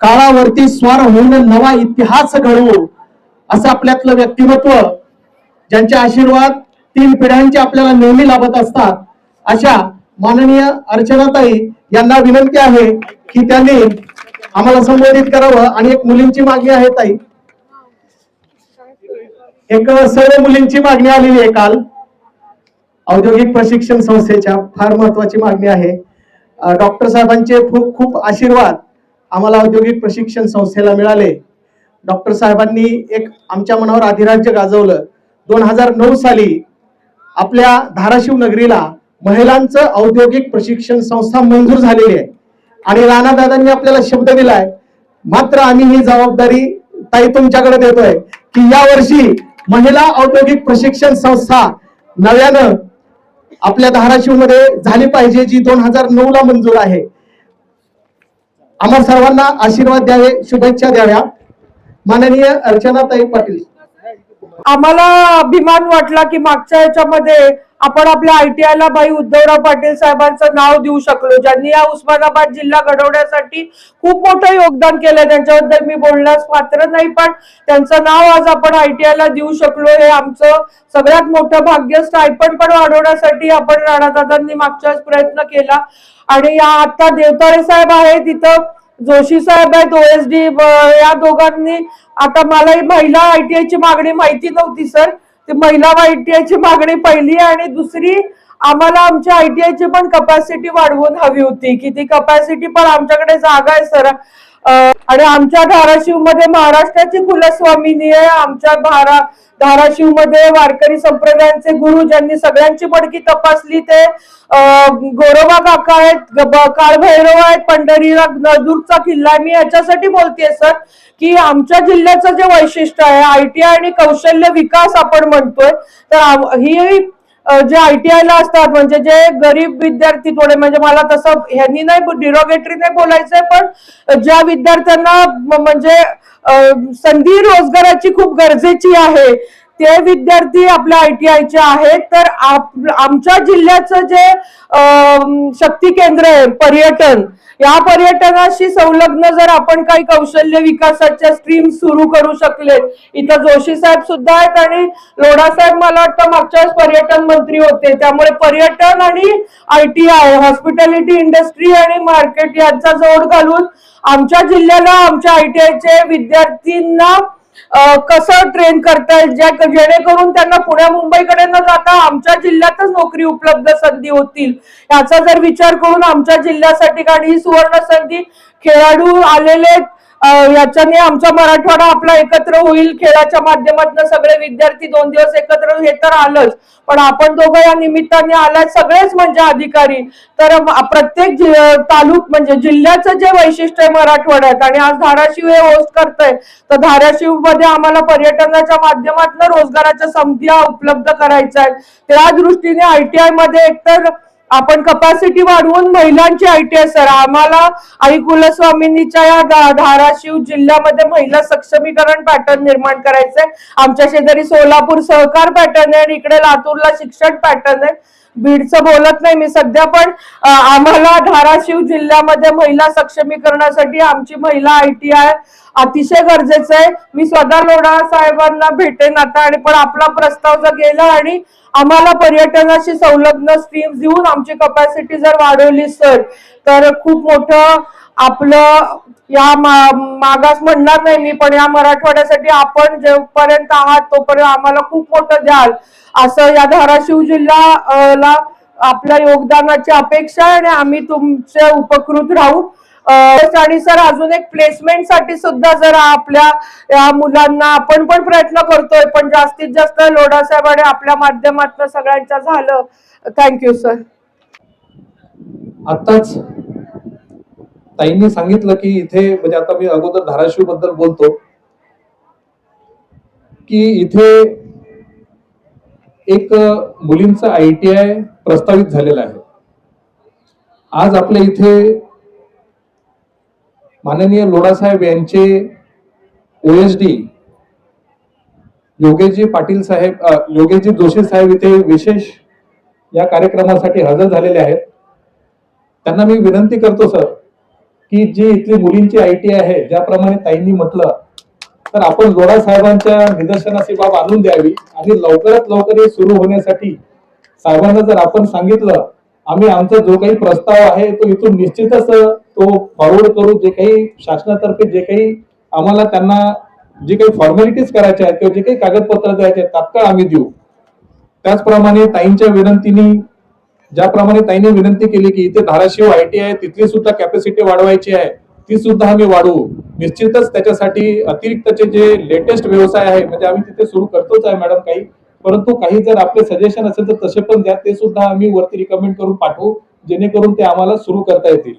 काळावरती स्वार होऊन नवा इतिहास घडवू. असं आपल्यातलं व्यक्तिमत्व ज्यांचे आशीर्वाद तीन पिढ्यांचे आपल्याला नेहमी लाभत असतात अशा माननीय अर्चनाताई यांना विनंती आहे की त्यांनी आम्हाला संबोधित करावं. आणि एक मुलींची मागणी आहे ताई. एक सर्व मुलींची मागणी आलेली आहे काल. औद्योगिक प्रशिक्षण संस्थेच्या फार महत्वाची मागणी आहे. डॉक्टर साहेबांचे खूप खूप आशीर्वाद. आम्हाला औद्योगिक प्रशिक्षण संस्थेला मिळाले. डॉक्टर साहेबांनी एक आमच्या मनावर अधिराज्य गाजवलं. दोन हजार नऊ साली आपल्या धाराशिव नगरीला महिलांचं औद्योगिक प्रशिक्षण संस्था मंजूर झालेली आहे. आणि राणा दादांनी आपल्याला शब्द दिलाय मात्र आम्ही ही जबाबदारी ताई तुमच्याकडे देतोय की या वर्षी महिला औद्योगिक प्रशिक्षण संस्था नव्यानं आपल्या धाराशिवमध्ये झाली पाहिजे जी दोन हजार नऊ ला मंजूर आहे. आम्हा सर्वांना आशीर्वाद द्यावे शुभेच्छा द्याव्या. माननीय अर्चनाताई पाटील. आम्हाला अभिमान वाटला की मागच्या याच्यामध्ये आपण आपल्या आयटीआय ला भाई उद्धवराव पाटील साहेबांचं नाव देऊ शकलो. ज्यांनी या उस्मानाबाद जिल्हा घडवण्यासाठी खूप मोठं योगदान केलं. त्यांच्याबद्दल मी बोलण्यास पात्र नाही पण त्यांचं नाव आज आपण आयटीआय ला देऊ शकलो हे आमचं सगळ्यात मोठं भाग्य स्टायपण पण वाढवण्यासाठी आपण राणादादांनी मागच्या वेळेस प्रयत्न केला. आणि या आता देवताळे साहेब आहे तिथं जोशी साहेब आहेत ओएसडी या दोघांनी आता मला ही महिला आयटीआय ची मागणी माहिती नव्हती सर. ते महिला आयटीआय ची मागणी पहिली आणि दुसरी आम्हाला आमच्या आयटीआय ची पण कपॅसिटी वाढवून हवी होती. की ती कपॅसिटी पण आमच्याकडे जागा आहे सर. आणि आमच्या धाराशिवमध्ये महाराष्ट्राची कुलस्वामिनी आहे. आमच्या धारा धाराशिवमध्ये वारकरी संप्रदायांचे गुरु ज्यांनी सगळ्यांची बडकी तपासली ते गोरोबा काका आहेत काळभैरव आहेत पंढरीला नळदुर्गचा किल्ला मी याच्यासाठी बोलतेय सर की आमच्या जिल्ह्याचं जे वैशिष्ट्य आहे आयटीआय आणि कौशल्य विकास आपण म्हणतोय तर ही जे आयटीआय ला असतात म्हणजे जे गरीब विद्यार्थी थोडे म्हणजे मला तसं ह्यांनी नाही डिरोगेटरी नाही बोलायचंय पण ज्या विद्यार्थ्यांना म्हणजे संधी रोजगाराची खूप गरजेची आहे ते विद्यार्थी आपल्या आयटीआयचे आहेत तर आमच्या जिल्ह्याचं जे शक्ती केंद्र आहे पर्यटन या पर्यटनाशी संलग्न जर आपण काही कौशल्य विकासाच्या स्ट्रीम सुरू करू शकले इथं जोशी साहेब सुद्धा आहेत आणि लोढा साहेब मला वाटतं मागच्या पर्यटन मंत्री होते त्यामुळे पर्यटन आणि I T I hospitality industry आणि मार्केट यांचा जोड घालून आमच्या जिल्ह्याला आमच्या आय टी आयचे विद्यार्थ्यांना कसं ट्रेन करता येईल ज्या जेणेकरून त्यांना पुण्या मुंबईकडे न जाता आमच्या जिल्ह्यातच नोकरी उपलब्ध संधी होतील. याचा जर विचार करून आमच्या जिल्ह्यासाठी कारण ही सुवर्ण संधी खेळाडू आलेले याच्याने आमचा मराठवाडा आपला एकत्र होईल खेळाच्या माध्यमातून सगळे विद्यार्थी दोन दिवस एकत्र हे तर आलंच. पण आपण दोघं या निमित्ताने आलाय सगळेच म्हणजे अधिकारी. तर प्रत्येक तालुक म्हणजे जिल्ह्याचं जे वैशिष्ट्य आहे मराठवाड्यात आणि आज धाराशिव हे होस्ट करतंय तर धाराशिवमध्ये आम्हाला पर्यटनाच्या माध्यमातून रोजगाराच्या संधी उपलब्ध करायच्या आहेत त्या दृष्टीने आयटीआयमध्ये एकतर आपण कपॅसिटी वाढवून महिलांची आयटीआय सर. आम्हाला आई कुलस्वामिनीच्या या धाराशिव जिल्ह्यामध्ये महिला सक्षमीकरण पॅटर्न निर्माण करायचंय. आमच्या शेजारी सोलापूर सहकार पॅटर्न आहे आणि इकडे लातूरला शिक्षण पॅटर्न आहे. बीडचं बोलत नाही मी सध्या पण आम्हाला धाराशिव जिल्ह्यामध्ये महिला सक्षमीकरणासाठी आमची महिला आयटीआय अतिशय गरजेचं आहे. मी स्वतः लोढा साहेबांना भेटेन आता आणि पण आपला प्रस्ताव जर गेला आणि आम्हाला पर्यटनाशी संलग्न स्ट्रीम देऊन आमची कपॅसिटी जर वाढवली सर तर खूप मोठं आपलं या मागास म्हणणार नाही मी पण या मराठवाड्यासाठी आपण जेपर्यंत आहात तोपर्यंत आम्हाला खूप मोठं द्याल. असं या धाराशिव जिल्हा ला आपल्या योगदानाची अपेक्षा आहे आणि आम्ही तुमचे उपकृत राहू. आणि सर अजून एक प्लेसमेंटसाठी सुद्धा जर आपल्या या मुलांना आपण पण प्रयत्न करतोय पण जास्तीत जास्त लोढा साहेब आणि आपल्या माध्यमातून सगळ्यांच्या झालं. थँक्यू सर आताच ताईंनी सांगितलं की इथे म्हणजे आता मी अगोदर धाराशिवबद्दल बोलतो की इथे एक मुलींचं आय टी आय प्रस्तावित झालेलं आहे. आज आपल्या इथे माननीय लोढासाहेब यांचे ओएसडी योगेशजी पाटील साहेब अ, योगेशजी जोशी साहेब इथे विशेष या कार्यक्रमासाठी हजर झालेले आहेत. त्यांना मी विनंती करतो सर की जी इथली मुलींची आय टी आहे ज्याप्रमाणे ताईंनी म्हटलं तर आपण लोढा साहेबांच्या निदर्शनास ही बाब आणून द्यावी. आणि लवकरात लवकर हे सुरू होण्यासाठी साहेबांना जर आपण सांगितलं आम्ही आमचा जो काही प्रस्ताव आहे तो इथून निश्चितच तो फॉरवर्ड करू. जे काही शासनातर्फे जे काही आम्हाला त्यांना जे काही फॉर्मॅलिटीज करायच्या आहेत किंवा जे काही कागदपत्र द्यायचे आहेत तात्काळ आम्ही देऊ. त्याचप्रमाणे ताईंच्या विनंतीने ज्याप्रमाणे ताईने विनंती केली की इथे धाराशिव आय टी आहे तिथली सुद्धा कॅपॅसिटी वाढवायची आहे ती सुद्धा आम्ही वाढवू. निश्चितच त्याच्यासाठी अतिरिक्तचे जे लेटेस्ट व्यवसाय आहे म्हणजे आम्ही तिथे सुरू करतोच आहे मॅडम काही परंतु काही जर आपले सजेशन असेल तर तसे पण द्या ते सुद्धा आम्ही वरती रिकमेंड करून पाठवू जेणेकरून ते आम्हाला सुरू करता येतील.